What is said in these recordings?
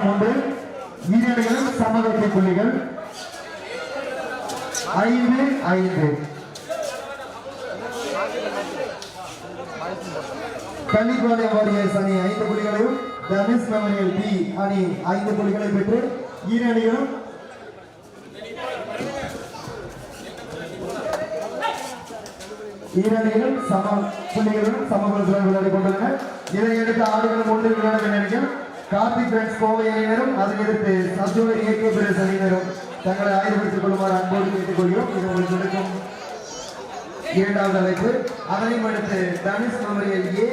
ஆடுகளம் ஒன்று ஈரடிகள் சமவெற்றி புள்ளிகள். ஐந்து ஐந்து. கள்ளிப்பாளையம் வாரியர்ஸ் அணி ஐந்து புள்ளிகளையும் தனுஷ் மெமரியல் பி அணி ஐந்து புள்ளிகளை பெற்று ஈரடிகளும் ஈரணிகளும் சம புள்ளிகளும் சமபலத்துடன் விளையாடி கொண்டுள்ளனர் இதையடுத்து ஆடுகளும் ஒன்று விளையாட நினைக்கும் கார்த்திக் பிரெண்ட்ஸ் கோவை அணியினரும் அதை எதிர்த்து சப்ஜூனியர் ஏகே பிரதேச அணியினரும் தங்களை ஆயுதப்படுத்திக் கொள்ளுமாறு அன்போடு கேட்டுக்கொள்கிறோம். இது உங்களுக்கு கிடைக்கும் இரண்டாவது அழைப்பு. அதனையும் அடுத்து தனுஷ் மெமரியல் ஏ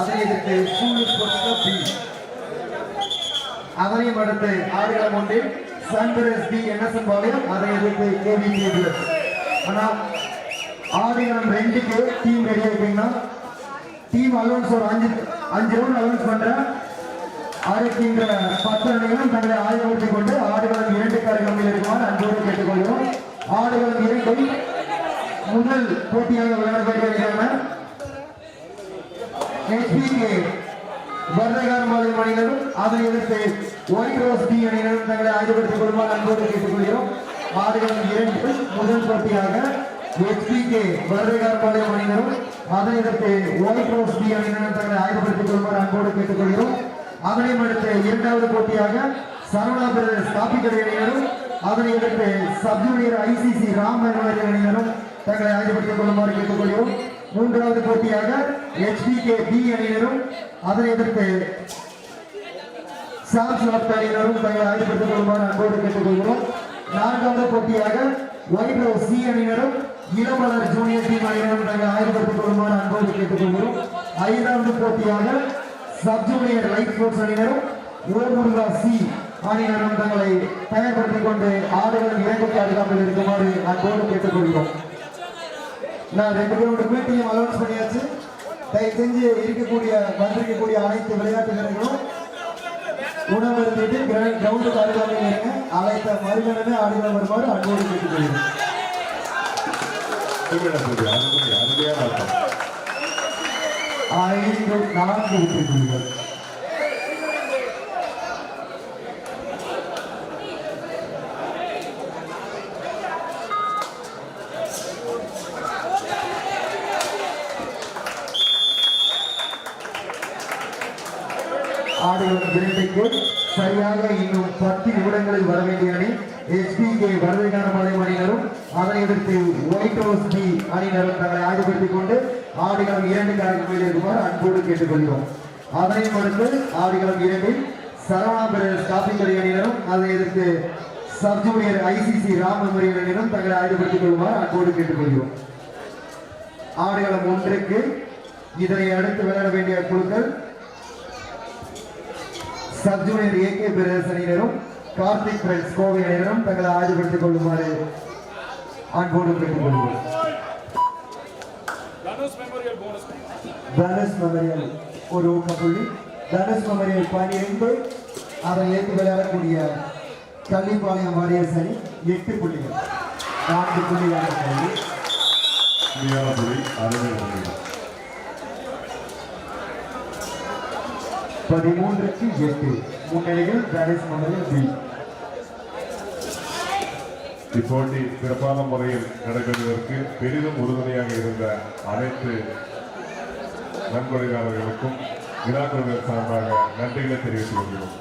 அதை எதிர்த்து ஸ்கூல் ஸ்போர்ட்ஸ் பி அதனையும் அடுத்து ஆறுகளம் ஒன்றில் சன்பிரஸ் பி என்எஸ்என் பாளையம் அதை எதிர்த்து கேவி பிளஸ் ஆனால் ஆடுகளம் ரெண்டுக்கு டீம் ரெடி ஆகிட்டீங்கன்னா டீம் அலோன்ஸ் ஒரு அஞ்சு அஞ்சு ரவுண்ட் அலோன்ஸ் பண்ணுறேன் அறுக்கின்ற பத்து அணிகளும் தங்களை ஆய்வுபடுத்திக் கொண்டு ஆடுகளின் இரண்டு காரியங்களில் இருக்குமாறு அன்போடு கேட்டுக்கொள்கிறோம். ஆடுகளம் இரண்டும் முதல் போட்டியாக விளையாடப்படுகிறான HPK வர்ணகாரம்பாளையம் அணியினரும் அதை எதிர்த்து ஒயிட் ரோஸ் டி அணியினரும் தங்களை ஆய்வுபடுத்திக் கொள்ளுமாறு அன்போடு கேட்டுக்கொள்கிறோம். ஆடுகளம் இரண்டு முதல் போட்டியாக HPK வர்ணகாரம்பாளையம் அணியினரும் அதை எதிர்த்து ஒயிட் ரோஸ் டி அணியினரும் தங்களை ஆய்வுபடுத்திக் கொள்ளுமாறு அன்போடு கேட்டுக்கொள்கிறோம். அதனையும் அடுத்து இரண்டாவது போட்டியாக சரவணா பிரதர்ஸ் காப்பி அணியினரும் அதனை எதிர்த்து சப் ஜூனியர் ஐசிசி ராம் அணியினரும் தங்களை ஆய்வுபடுத்திக் கொள்ளுமாறு கேட்டுக்கொள்கிறோம். மூன்றாவது போட்டியாக HPK பி அணியினரும் அதனை எதிர்த்து சாம்ஸ் லாப்ட் அணியினரும் தங்களை ஆய்வுபடுத்திக் கொள்ளுமாறு அன்போடு கேட்டுக்கொள்கிறோம். நான்காவது போட்டியாக ஒயிட் சி அணியினரும் இளமலர் ஜூனியர் டீம் அணியினரும் தங்களை ஆய்வுபடுத்திக் கொள்ளுமாறு அன்போடு கேட்டுக்கொள்கிறோம். ஐந்தாவது போட்டியாக சப் ஜூனியர் லைட் ஸ்போர்ட்ஸ் அணியினரும் ஓமுருகா சி அணியினரும் தங்களை தயார்படுத்திக் கொண்டு ஆடுகள் இறங்குக்கு அருகாமல் இருக்குமாறு அன்போடு கேட்டுக்கொள்கிறோம். நான் ரெண்டு பேரோட மீட்டிங்கும் அலௌன்ஸ் பண்ணியாச்சு. தயவு செஞ்சு இருக்கக்கூடிய வந்திருக்கக்கூடிய அனைத்து விளையாட்டு வீரர்களும் உணவு இருந்துட்டு கிரவுண்டுக்கு அருகாமையில் இருங்க. அழைத்த மறுகணமே ஆடுகள் வருமாறு அன்போடு கேட்டுக்கொள்கிறோம் அருமையான ஐந்து நான்கு வெற்றி புள்ளிகள் ஆடுகளம் இரண்டுக்கு சரியாக இன்னும் பத்து நிமிடங்களில் வர வேண்டிய அணி எஸ்பிகே வரவேற்கான மலையம் அணியினரும் அதனை எதிர்த்து ஒயிட் ஹவுஸ் பி அணியினரும் தங்களை ஆய்வுபடுத்திக் கொண்டு ஆடுகளம் இரண்டு காரியங்களில் இருக்குமாறு அன்போடு கேட்டுக்கொள்கிறோம். அதனையும் அடுத்து ஆடுகளம் இரண்டில் சரவணா பிரதர்ஸ் அணியினரும் எதிர்த்து சப் ஜூனியர் ஐசிசி தங்களை அன்போடு கேட்டுக்கொள்கிறோம். ஆடுகளம் ஒன்றுக்கு இதனை அடுத்து விளையாட வேண்டிய குழுக்கள் சப் ஜூனியர் ஏகே பிரதர்ஸ் அணியினரும் கார்த்திக் கோவை அணியினரும் தங்களை ஆஜர்படுத்திக் கொள்ளுமாறு அன்போடு கேட்டுக்கொள்கிறோம். Dhanush memorial bonus Dhanush memorial ஒரு ஊக்கப்புள்ளி. தனுஷ் மெமரியல் பனிரெண்டு. அதை ஏற்று விளையாடக்கூடிய கள்ளிப்பாளையம் வாரியர்ஸ் அணி எட்டு புள்ளிகள். நான்கு புள்ளிகள் கல்வி அருமையான புள்ளி அருமையான புள்ளி. பதிமூன்றுக்கு எட்டு. முன்னிலையில் தனுஷ் மெமரியல் பி இப்போட்டி சிறப்பான முறையில் நடைபெறுவதற்கு பெரிதும் உறுதுணையாக இருந்த அனைத்து நன்கொடையாளர்களுக்கும் விழாக்குழுவினர் சார்பாக நன்றிகளை தெரிவித்துக் கொள்கிறோம்.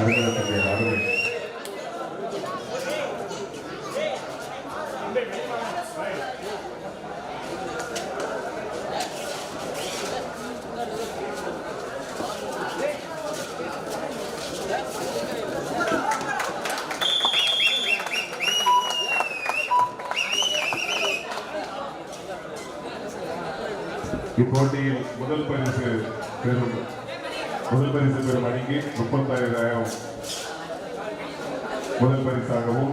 அருமையான அருமை இப்போட்டியில் முதல் பரிசு பெறும் முதல் பரிசு பெறும் அணிக்கு முப்பத்தாயிரம் முதல் பரிசாகவும்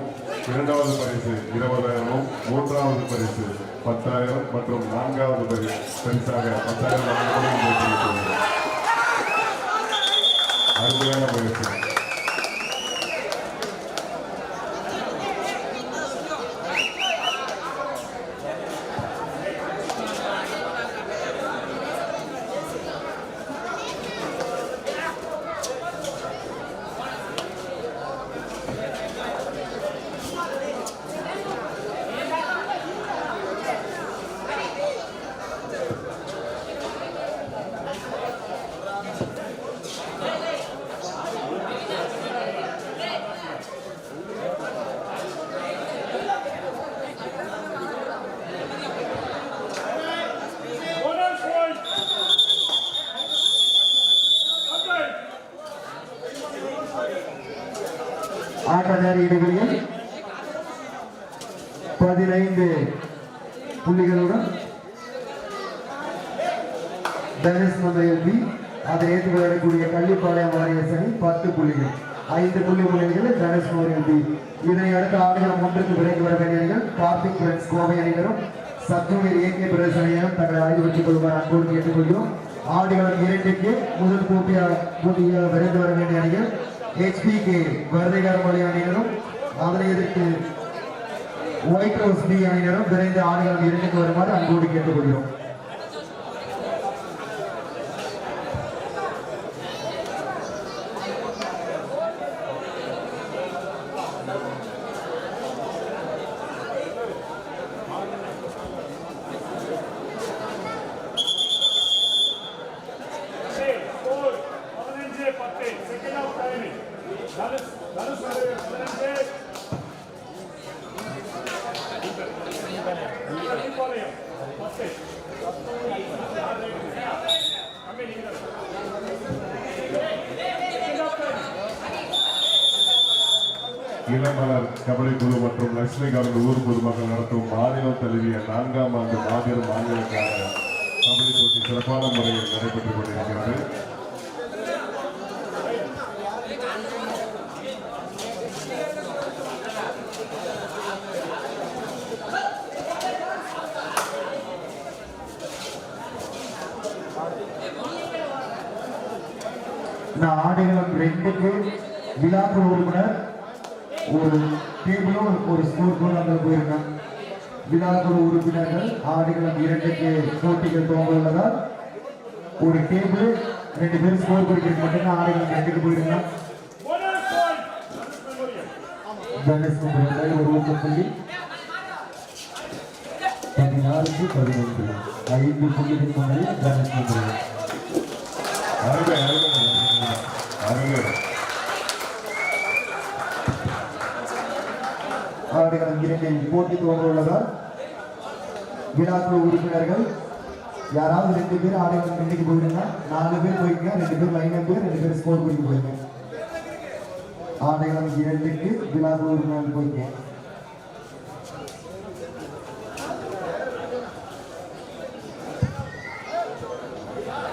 இரண்டாவது பரிசு இருபதாயிரமும் மூன்றாவது பரிசு பத்தாயிரம் மற்றும் நான்காவது பரிசு பரிசாக பத்தாயிரம் ஆட்டக்காரி இடைவெளியில் பதினைந்து புள்ளிகளுடன் தனுஷ் மெமரியல் அதை ஏற்று விளையாடக்கூடிய கள்ளிப்பாளையம் வாரியர்ஸ் அணி பத்து புள்ளிகள். ஐந்து புள்ளி முன்னிலையில் தனுஷ் மெமரியல் இதனை அடுத்து ஆடுகளம் ஒன்றுக்கு விரைந்து வர வேண்டிய கார்த்திக் பிரன்ஸ் கோவை அணியினரும் சப்ஜூனியர் ஏகே பிரதேச அணியினரும் தங்களை ஆய்வு வச்சுக் கொள்வார் அன்போடு கேட்டுக்கொள்கிறோம். ஆடுகளம் இரண்டுக்கு முதல் போட்டியாக போட்டியாக விரைந்து வர வேண்டிய அணிகள் ஹெச்பிக்கு வருதைகார் மொழி அணியினரும் அதனை எதிர்த்து ஒயிட் ரோஸ் பி அணியினரும் விரைந்து ஆடுகளம் இரண்டுக்கு வருமாறு அன்போடு கேட்டுக்கொள்கிறோம் ஸ்கோர் பதினஞ்சு பத்து second half timing Dhanush Dhanush memorial பதினஞ்சு கள்ளிப்பாளையம் பத்து கம்மி நீங்க second half time Ilamalar kabaddi குழு மற்றும் ஊர் பொதுமக்கள் நடத்தும் மாநிலம் தழுவிய நான்காம் ஆண்டு மாபெரும் மாநிலக்கான கபடி போட்டி சிறப்பான முறையில் நடைபெற்றுக் கொண்டிருக்கிறது. நான் ஆடுகளம் ரெண்டுக்கு விழாக்குழு உறுப்பினர் ஒரு டேபிளும் ஒரு ஸ்கோர் கூட அங்கே விழாக்குழு உறுப்பினர்கள் ஆடுகளம் இரண்டுக்கு போட்டிகள் துவங்க ஒரு டேபிள் ரெண்டு பேரும் ஸ்கோர் குறிக்கிறது மட்டும்தான் ஆடுகளம் ரெண்டுக்கு போயிருக்கேன் போனஸ் பாயிண்ட் ஒரு ஊக்கப்புள்ளி. பதினாறுக்கு பதினைந்து ஐந்து புள்ளிகள் முன்னிலையில் தனுஷ் கும்புறங்கள் அருமை. அருமை அருமை ஆடுகளம் இரண்டில் போட்டி துவங்க உள்ளதால் விழாக்குழு உறுப்பினர்கள் யாராவது ரெண்டு பேர் ஆடை ரெண்டுக்கு போயிருந்தா நாலு பேர் போய்ங்க ரெண்டு பேர் லைன் போய் ரெண்டு பேர் ஸ்கோர் பண்ணி போயிங்க ஆடைகளம் இரண்டுக்கு விழாக்குழு உறுப்பினர்கள் போயிருக்கேன்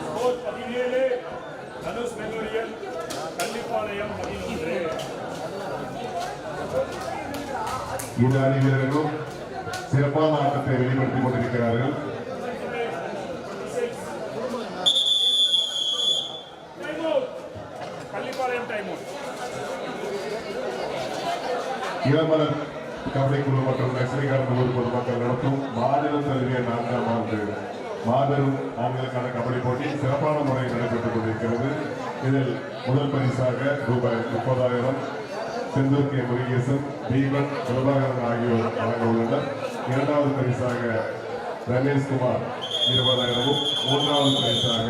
ஸ்கோர் பதினேழு தனுஷ் மெமோரியல் கள்ளிப்பாளையம் பதினொன்று இரு அணி வீரர்களும் சிறப்பான ஆட்டத்தை வெளிப்படுத்திக் கொண்டிருக்கிறார்கள். இளமலர் கபடி குழு மற்றும் லட்சுமிகாரன் ஊர் பொதுமக்கள் நடத்தும் மாநிலம் தழுவிய நான்காம் ஆண்டு மாபெரும் ஆண்களுக்கான கபடி போட்டி சிறப்பான முறையில் நடைபெற்றுக் கொண்டிருக்கிறது. இதில் முதல் பரிசாக ரூபாய் முப்பதாயிரம் செந்தூர் கே. முருகேசன் தீபன் பிரபாகரன் ஆகியோர் வழங்க உள்ளனர் இரண்டாவது பரிசாக ரமேஷ்குமார் இருபதாயிரமும் மூன்றாவது பரிசாக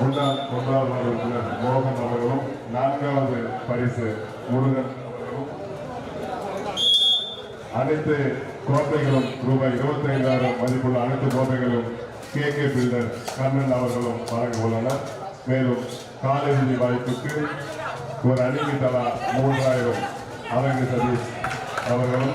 முன்னாள் ஒன்றாவது உறுப்பினர் மோகன் அவர்களும் நான்காவது பரிசு முருகன் அவர்களும். அனைத்து கோப்பைகளும் ரூபாய் இருபத்தி ஐந்தாயிரம் மதிப்புள்ள அனைத்து கோப்பைகளும் கே கே பில்டர் கண்ணன் அவர்களும் வழங்க உள்ளனர் மேலும் காலிறுதி வாய்ப்புக்கு ஒரு அணிக்கு தலா மூன்றாயிரம் அரங்கு சதீஷ் அவர்களும்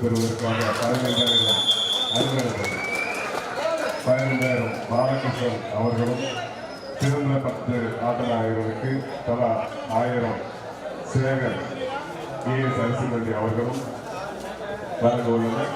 ஆளுநர் பெறுவதற்காக பதினைந்தாயிரம் அலுவலர்கள் பதினைந்தாயிரம் பாலகிருஷ்ணன் அவர்களும் சிறந்த பத்து ஆட்டநாயகர்களுக்கு தலா ஆயிரம் சேகர் ஏஎஸ் அரசிமல்லி அவர்களும் வழங்க உள்ளனர்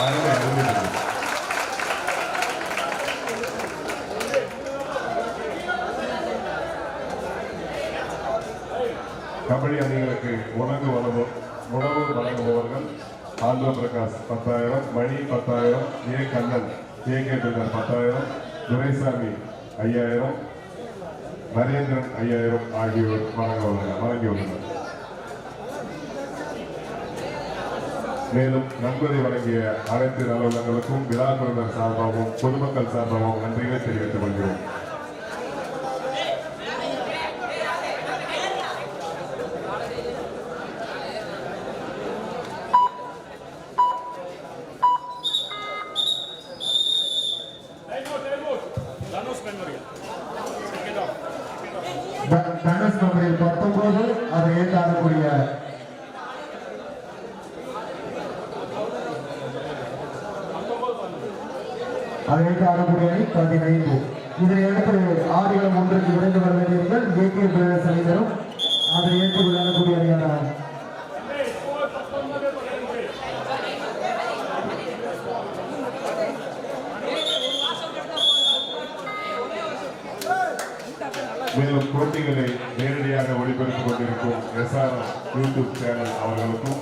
அருமை, அருமை. கபடி அணிகளுக்கு உணவு வழங்கு உணவு வழங்குபவர்கள் ஆந்திர பிரகாஷ் பத்தாயிரம் மணி பத்தாயிரம் ஏ கண்ணன் ஏ கே பிள்ளர் பத்தாயிரம் துரைசாமி ஐயாயிரம் நரேந்திரன் ஐயாயிரம் ஆகியோர் வழங்க உள்ளனர் வழங்கியுள்ளனர். மேலும் நன்கொடை வழங்கிய அனைத்து அலுவலகங்களுக்கும் விழா குழுவினர் சார்பாகவும் பொதுமக்கள் சார்பாகவும் நன்றிகளை தெரிவித்துக் கொள்கிறோம் time out time out Dhanush நம்பரில் பத்தொன்பது அதை ஏற்று ஆடக்கூடிய அதை ஏற்று அணி பதினைந்து இதனை அடுத்து ஆடுகளம் ஒன்றுக்கு விரைந்து வர வேண்டியவர்கள் ஏகே பிரதேச அணியினரும் அதை ஏற்று அணியான ஏய் ஸ்கோர் பத்தொன்பது பதினஞ்சு மேலும் போட்டிகளை நேரடியாக ஒளிபரப்பிக் கொண்டிருக்கும் எஸ்ஆர்எஸ் யூடியூப் சேனல் அவர்களுக்கும்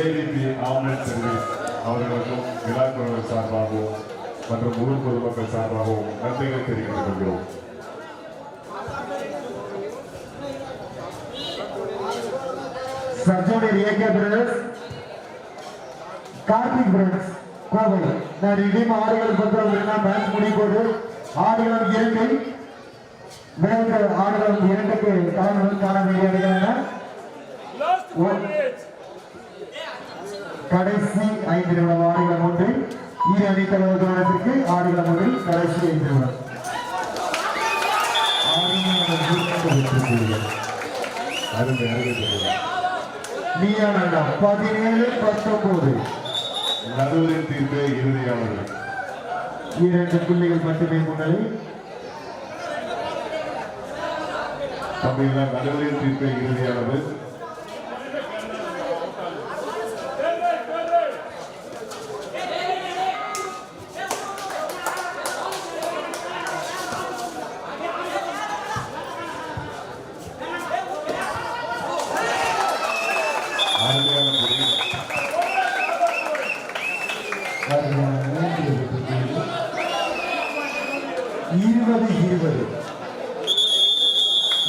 ஏபிபி ஆம்புலன்ஸ் சர்வீஸ் அவர்களுக்கும் விழா சார்பாகவும் மற்றும் ஊர் பொதுமக்கள் சார்பாகவும் நன்றிகளை தெரிவித்துக் கொள்கிறோம். Sub junior AK brothers Karthik brothers Kovai. நான் இனிமே ஆடுகள் பத்திரம் அப்படின்னா மேட்ச் முடியும் போது? ஆடுகளம் இரண்டில் விளையாட்டு ஆடுகளம் இரண்டுக்கு கலந்து காண வேண்டிய அணிகள் Last two minutes. கடைசி ஐந்து நிமிடம் ஆடுகளம் ஒன்றில் இரு அணி தலைவர்களுக்கு ஆடுகளம் ஒன்றில் கடைசி ஐந்து நிமிடம். நீயானடா பதினேழு பத்தொன்பது. நடுவரின் தீர்ப்பே இறுதியானது இரண்டு புள்ளிகள் மட்டுமே முன்னணி. தமிழ்ல நடுவரின் தீர்ப்பு இறுதியானது அருமையான புள்ளி இருபது இருபது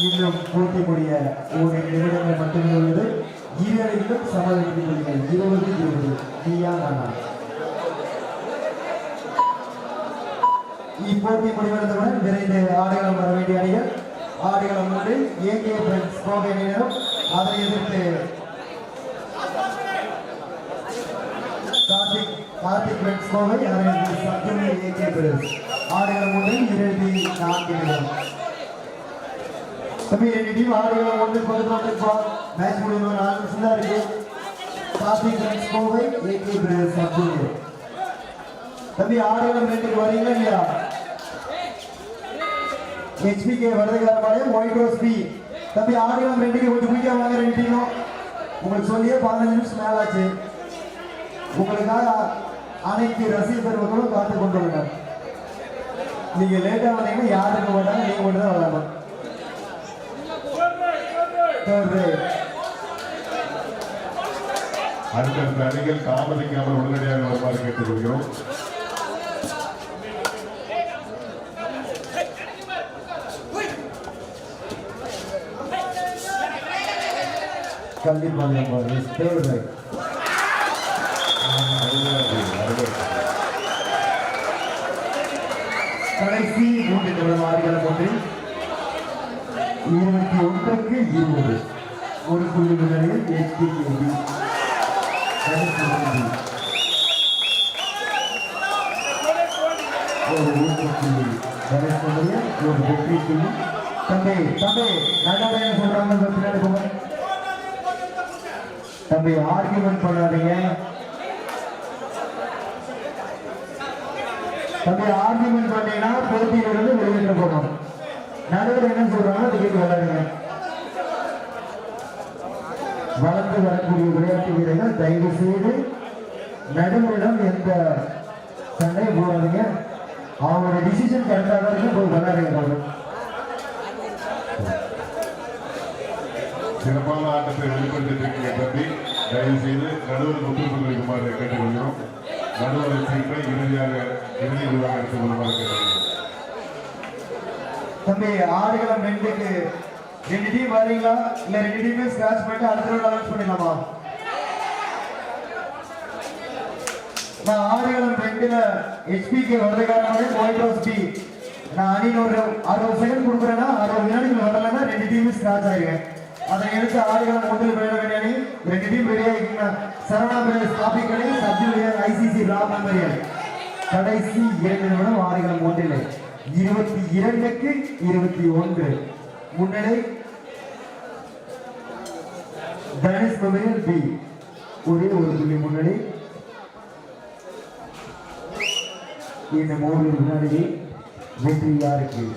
இன்னும் போட்டி முடிய ஒரு நிமிடங்கள் மட்டுமே உள்ளது இரு அணிகளும் இருபது இருபது. நீயா நானா? இப்போட்டி முடிவடைந்தவுடன் விரைந்து ஆடுகளம் வர வேண்டிய அணிகள் ஆடுகளம் ஒன்று ஏகே பிரெண்ட்ஸ் கோவை அணியினரும் அதை எதிர்த்து கார்த்திக் கார்த்திக் பிரெண்ட்ஸ் கோவை அதை எதிர்த்து சத்துணி ஏகே பிரெண்ட்ஸ் ஆடுகளம் ஒன்று இறுதி நான்கு நிமிடம் தம்பி ரெண்டு டீம் ஆடுகளம் ஒன்று பக்கத்தில் வந்துருப்பா மேட்ச் முடிவு நாலு நிமிஷம் தான் இருக்கு. Karthik friends Kovai AK friends சத்துணி தம்பி ஆடுகளம் ரெண்டுக்கு வரீங்களா இல்லையா? ஹெச்பிகே வரதுக்காரமாலே ஒயிட் ரோஸ் பி தம்பி ஆடுகளம் ரெண்டுக்கு கொஞ்சம் குயிக்காக வாங்க ரெண்டு டீமும் உங்களுக்கு சொல்லியே பதினஞ்சு நிமிஷம் மேல ஆச்சு உங்களுக்காக அனைத்து ரசிகர் பெருமக்களும் காத்து கொண்டு வருங்க நீங்க லேட்டா வந்தீங்கன்னா யாரும் இருக்க மாட்டாங்க நீங்க மட்டும் தான் வரணும் Third right. அடுத்தடுத்த அணிகள் தாமதிக்காமல் உடனடியாக வருமாறு கேட்டுக்கொள்கிறோம் கண்டிப்பாக பாருங்க தேர்ட் கடைசி மூன்று நிமிடம் இருபத்தி ஒன்றுக்கு இருபது. ஒரு புள்ளி முன்னணியில் எட்டு ஒரு ஊக்க புள்ளி ஒரு வெற்றி புள்ளி தம்பி தம்பி நகரைய சொல்றாங்க பின்னாடி போங்க. தம்பி ஆர்கியூமெண்ட் பண்ணாதீங்க. தம்பி ஆர்கியூமெண்ட் பண்ணீங்கன்னா போட்டியிலிருந்து வெளியேற்ற போகணும் நடுவர் என்ன சொல்றாங்க? அதை கேட்டு விளையாடுங்க. வளர்ந்து வரக்கூடிய விளையாட்டு வீரர்கள் தயவு செய்து நடுவரிடம் எந்த சண்டையும் போடாதீங்க. அவங்களோட டிசிஷன் கரெக்டாக தான் இருக்கு. போய் விளையாடுங்க சிறப்பான ஆட்டத்தை வெளிப்படுத்தியிருக்கீங்க தம்பி. தயவு செய்து நடுவர் ஒத்துழைப்பு வைக்குமாறு கேட்டுக்கொள்கிறோம். நடுவர் தீர்ப்பை இறுதியாக இறுதி முடிவாக எடுத்துக் கொள்ளுமாறு கேட்டுக்கொள்கிறோம். தம்பி ஆடுகளம் ரெண்டுக்கு. ரெண்டு டீம் வரீங்களா? இல்ல ரெண்டு டீமே ஸ்கிராச் பண்ணிட்டு அடுத்த ரவுண்ட் அனௌன்ஸ் பண்ணிடலாமா? நான் ஆடுகளம் ரெண்டுல ஹெச்பிக்கு வரதுக்காரனாலே ஒயிட் ஹவுஸ் டீ நான் அணின்னு ஒரு அறுபது செகண்ட் கொடுக்குறேன்னா அறுபது வினாடிகள் வரலன்னா ரெண்டு டீமும் ஸ்கிராச் ஆயிருவேன் அதை எடுத்து ஆடுகளம் முதல் விளையாட வேண்டிய அணி. ரெண்டு டீம் ரெடியாக சரணா பிரதேஷ் காபி கடை sub junior ICC Ram memorial கடைசி இரண்டு நிமிடம் ஆடுகளம் ஒன்றிலே. இருபத்தி இரண்டுக்கு இருபத்தி ஒன்று. முன்னணி. தனுஷ் மெமரியல் பி ஒரே ஒரு புள்ளி முன்னணி. இந்த மூணு வினாடி வெற்றி யாருக்கு?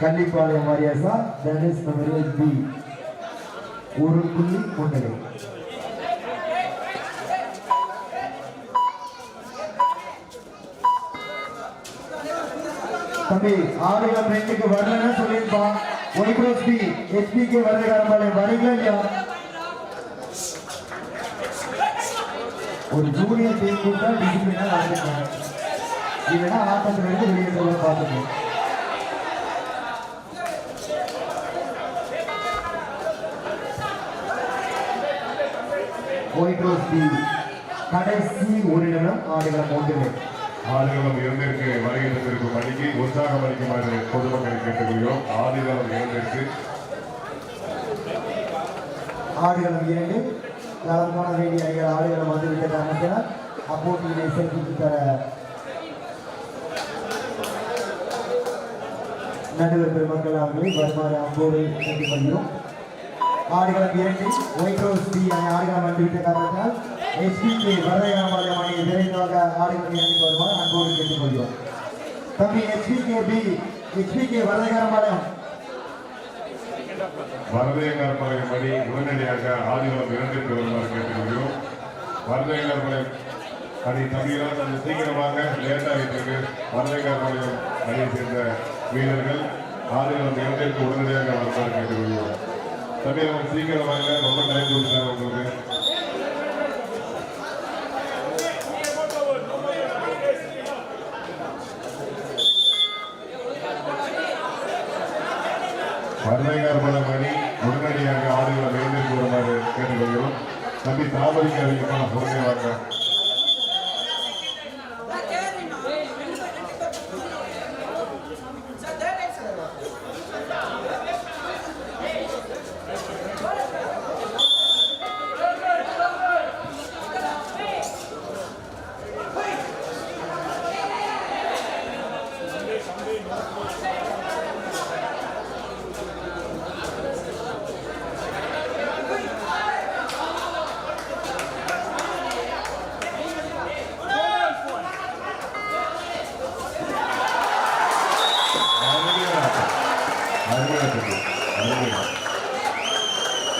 கள்ளிப்பாளையம் வாரியாசா தனுஷ் மெமரியல் பி ஒரு புள்ளி முன்னணி. தம்பி ஆடுகளம் ரெண்டுக்கு வரலன்னு சொல்லியிருப்பான் எஸ்பி பி ஹெச்பிக்கு வரதுக்காரம்பாளையம் வரீங்களா இல்லையா? ஒரு ஜூனியர் டீம் கூட்டா டிசிப்ளினா நடந்துக்கணும் இல்லைன்னா ஆட்டத்தில் இருந்து வெளியேறத பார்த்துக்கணும் ஒயிட் ரோஸ் கடைசி ஒரு நிமிடம் ஆடுகளம் ஒன்றிலே ஆடுகளம் இரண்டிற்கு வருகை தந்திருக்கும் அணிக்கு உற்சாகம் அளிக்குமாறு பொதுமக்களை கேட்டுக்கொள்கிறோம். ஆடுகளம் இரண்டிற்கு ஆடுகளம் இரண்டு களம் காண வேண்டிய அணிகள் ஆடுகளம் வந்துவிட்டது அமைச்சர் அப்போட்டியினை சிறப்பித்து தர நடுவர் பெருமக்கள் அவர்களை வருமாறு அன்போடு கேட்டுக்கொள்கிறோம். ஆடுகளம் இரண்டு ஒயிட் ஹவுஸ் பி ஆடுகளம் வந்துவிட்ட காரணத்தினால் எஸ்பிபி வரதராமபாளையம் அணி விரைவாக ஆடுகளம் இரண்டுக்கு வருமாறு அன்போடு கேட்டுக்கொள்கிறோம். தம்பி SPK P SPK Varadharamapalayam Varadaiyangarpalayam அணி உடனடியாக ஆடுகளம் இரண்டிற்கு வருமாறு கேட்டுக்கொள்கிறோம். வரதையங்கார்பாளையம் அணி தம்பிகளால் கொஞ்சம் சீக்கிரமாக லேட் ஆகிட்டு இருக்கு அணியை சேர்ந்த வீரர்கள் ஆடுகளம் இரண்டிற்கு உடனடியாக வருமாறு கேட்டுக்கொள்கிறோம். தம்பி அவங்க சீக்கிரமாக ரொம்ப டைம் கொடுத்தாங்க உங்களுக்கு. வரதையங்கார்பாளையம் அணி உடனடியாக ஆடுகளை இரண்டிற்கு கூறுமாறு கேட்டுக்கொள்கிறோம். தம்பி தாமரைக்கு அறிவிப்பான உடனே வாங்க அருமையாக இருக்கு. அருமையாக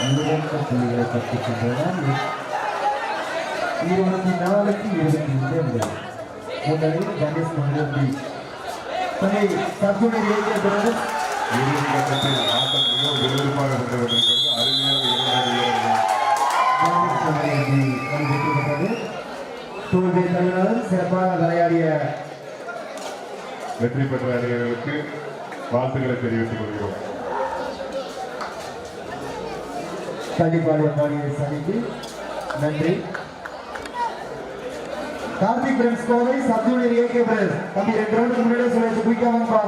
இருபத்தி புள்ளிகளை கற்றுக்கின்றனர் இருபத்தி நாலுக்கு இருபத்தி இரண்டு முதலில் கணேஷ் தன்னை இயக்கிய பிறகு இறுதி கட்டத்தில் ஆட்டம் விறுவிறுப்பாக கொண்டிருக்கிறது அருமையாக இரண்டாவது தோல்வியை சிறப்பாக விளையாடிய வெற்றி பெற்ற அணியர்களுக்கு வாழ்த்துக்களை தெரிவித்துக் கொள்கிறோம். கள்ளிப்பாளையம் அணியை சந்தித்து நன்றி. Karthik friends Kovai sub junior AK brothers தம்பி ரெண்டு ரவுண்டுக்கு முன்னாடியே சொல்லிட்டு குயிக்கா வாங்கப்பா.